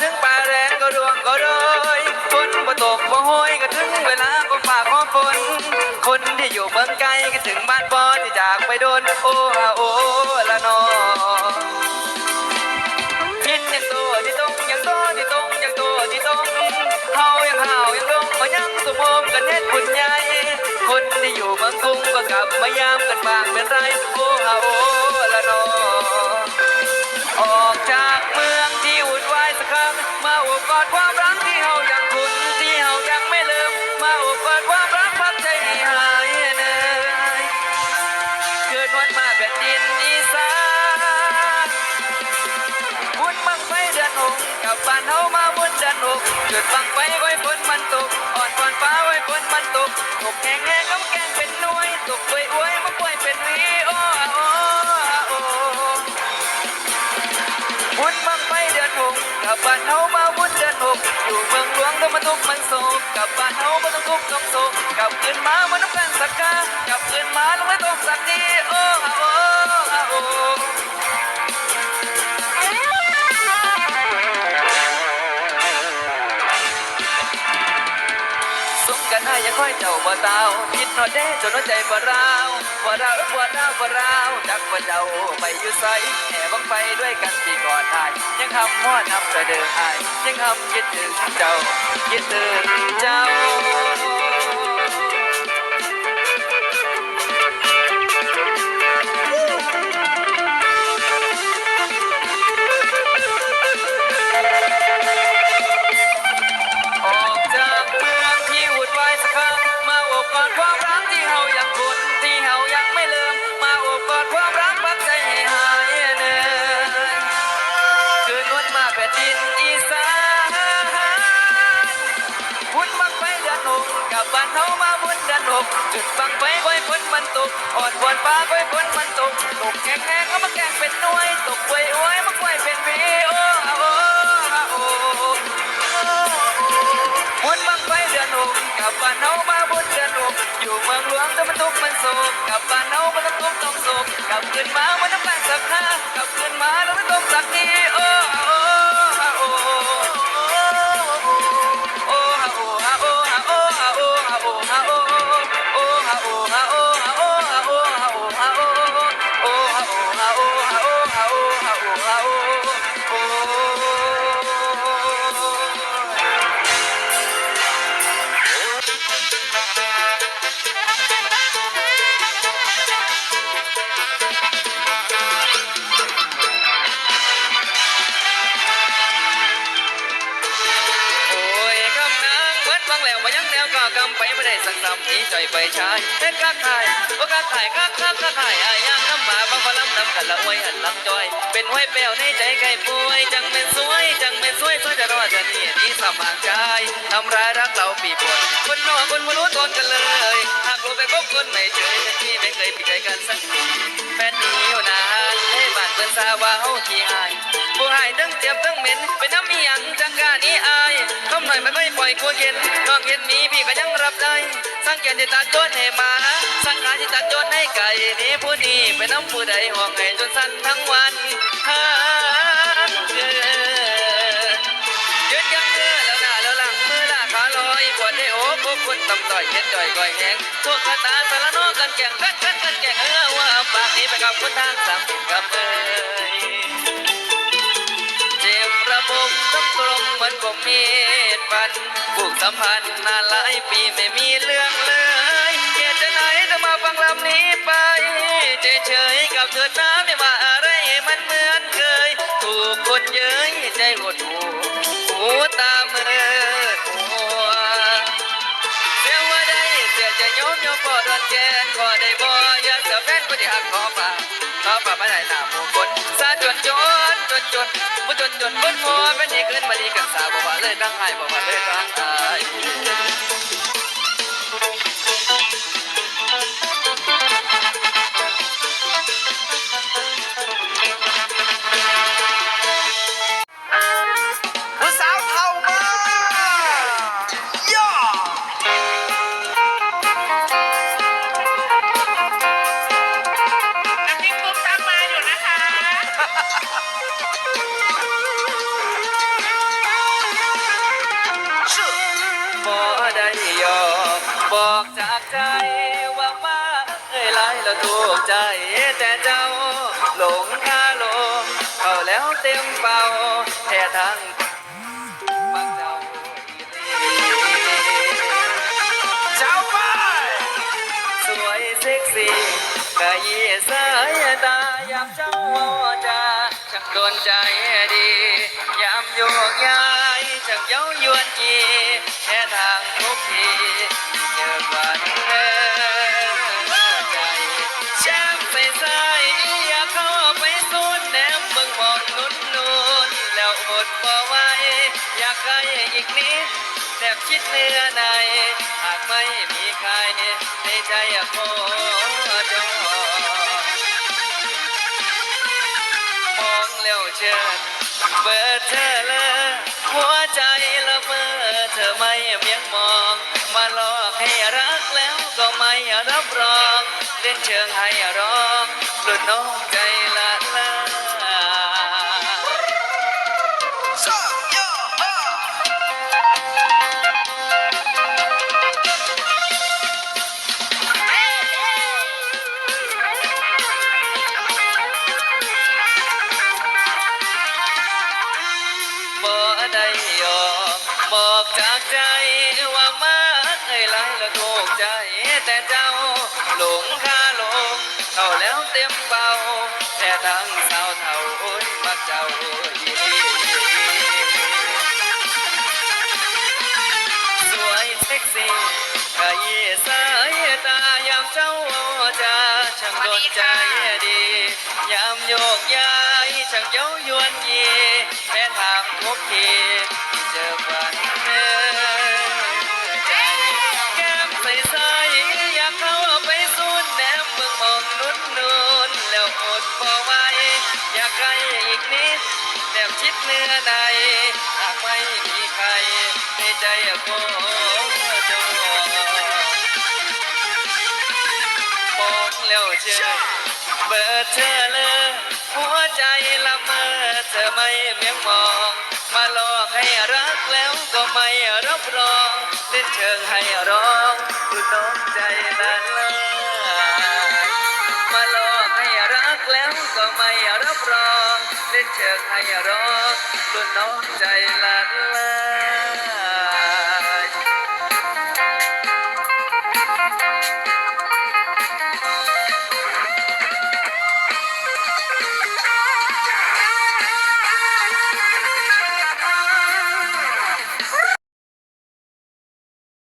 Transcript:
ถึงป่าแรงก็ดวงก็โรยฝนบ่ตกบ่ห้อยก็ถึงเวลาก็ฝากขอฝนคนที่อยู่เมืองไกลก็ถึงบ้านบอที่จากไปโดนโอ้ฮาโอละนอยินยังโตที่ตรงยังโตที่ตรงยังโตที่ตรงเฮายังเฮายังลงมายังสมมกันเน็ดบุญใหญ่คนที่อยู่เมืองกรุงก็กลับมายามกันบางเป็นไรโอ้ฮาโอละนอ ดบังไว้ไว้ฝนมันตก อ่อนก่อนฟ้าไว้ฝนมันตกตกแห้งแห้งล้มแกงเป็นน้วยตกป่วยอวยมาป่วยเป็นวีโออาโออาโอบุญบังไปเดือนหกกับบ้านเฮามาบุญเดือนหกอยู่เมืองหลวงก็มาทุกมันโศกกับบ้านเฮามาต้องทุกต้องโศกกับคืนมามาต้องกันสักกากับคืนมาลงไว้ตงสักที อย่าค่อยเจ้าบ่เต้าผิดหนอดแด้จนหัวใจบ่ราวบ่ราวบ่ราวบ่ราวจักบ่เจ้าไปอยู่ไสแอบบังไฟด้วยกันที่ก่อนทายยังคำว่าน้ะเดินไอยยังคำคิดถึงเจ้าคิดถึงเจ้า ก จุดฟังไฟไว้พ้นมันตกอดวอนฟ้าไว้พ้นมันตก ตกแข็งแห้งก็มาแกงเป็นน้อยตกไว้ไอ้มาไว้เป็นวีโอโอโอพ้นบังไฟเดือนหกกับบ้านเฮามาบุญเดือนหกอยู่เมืองหลวงจะมันทุกมันโศกกับบ้านเฮามันต้องทุกต้องโศกกับขึ้นมามันต้องแปลงสักหน้ากับขึ้นมาแล้วมัต้องสักที ยังแล้วมายังแนวก็กำไปไม่ได้สักคำนี้จ่อยไปชายเฮ็ดกักขายว่ากักขายกักกักกักขายอายางน้ำหมาบางพลัมน้ำกันละอวยหันลำจอย เป็นห้อยแป้วในใจไก่ป่วย จังเป็นสวย จังเป็นสวยสวยจะรอดจะนี่นี่สมางใจทำร้ายรักเราปีปวดคนนอกคนไม่รู้ตนกันเลยหากรู้ไปพบคนไม่เจอที่ไม่เคยปิดใจกันสักทีแฟนนี้อยู่นานให้บ้านเพื่อนสาวว่าเฮาขี้หายผู้หายทั้งเจ็บทั้งเหม็นเป็นน้ำมีหยังจังกานี้อาย อยไม่ค่อยปล่อยกลัวเย็นน้องเห็นมีพี่ก็ยังรับได้สังเกตที่ตาโจนให้มาสังหารที่ตาโจนให้ไก่นี่ผู้นี้เป็นน้ำผู้ใดห่วงให้จนสั้นทั้งวันฮ่าเยืนยังเมื่อแล้วหน้าแล้วหลังมือหน้าขาลอยปวดได้โอ้พบคนตำต่อยเห็นจ่อยก่อยแหงทุกขตาสารนอกันแก่งกันกันกันแก่งเออว่าปากนี้ไปกับคนทางสามสิบกับเอ้ย จ็บระบมทั้งตรงเหมือนผมมีดฟันผูกสัมพันธ์นานหลายปีไม่มีเรื่องเลยเหตุจะไหนจะมาฟังลำนี้ไปเฉยเฉยๆกับเธอน้าไม่ว่าอะไรมันเหมือนเคย ถูกคนเย้ยใจหดหูหูตาเมื่อหัวเสียว่าได้เสียจะโยมโยมพอดอนแกนพอได้บ่อยากจะแฟนก็ได้หักขอฝากขอฝากมาได้หน้าผู้คนซาจนจนจ นจนบ่จนจนบนพอเป็นนี่ขึ้นมาดีกันสาวบ่ว่าเลยตั้งให้บ่ว่าเลยตั้งให้ผู้ แล้วถูกใจแต่เจ้า หลงคาลมเข้าแล้วเต็มเป่าแท้ทั้งบังเจ้าอีหลีเจ้าไปสวยเซ็กซี่กะยีสายตายามเจ้าจาช่างโดนใจดี ยามโยกย้ายช่างเย้ายวนยีแค่ทางทุกที อีกนิดแนบคิดเนื้อใน หากไม่มีใครในใจโคจรมองแล้วเชิญเบิดเธอเลยหัวใจละเมอเธอไม่เมียงมอง มาหลอกให้รักแล้วก็ไม่รับรองเล่นเชิงให้ร้องหลุดน้อง หลงคาหลงเข้าแล้วเต็มเป่าแต่ทั้งสาวเท่าโอ้ยมักเจ้า ในใจโคจรมองแล้วเชื่อเบิดเธอเลยหัวใจละเมอเธอไม่เมียงมอง มาหลอกให้รักแล้วก็ไม่รับรองเล่นเชิงให้ร้องดูน้องใจละลามาหลอกให้รักแล้วก็ไม่รับรองเล่นเชิงให้ร้องดูน้องใจละลา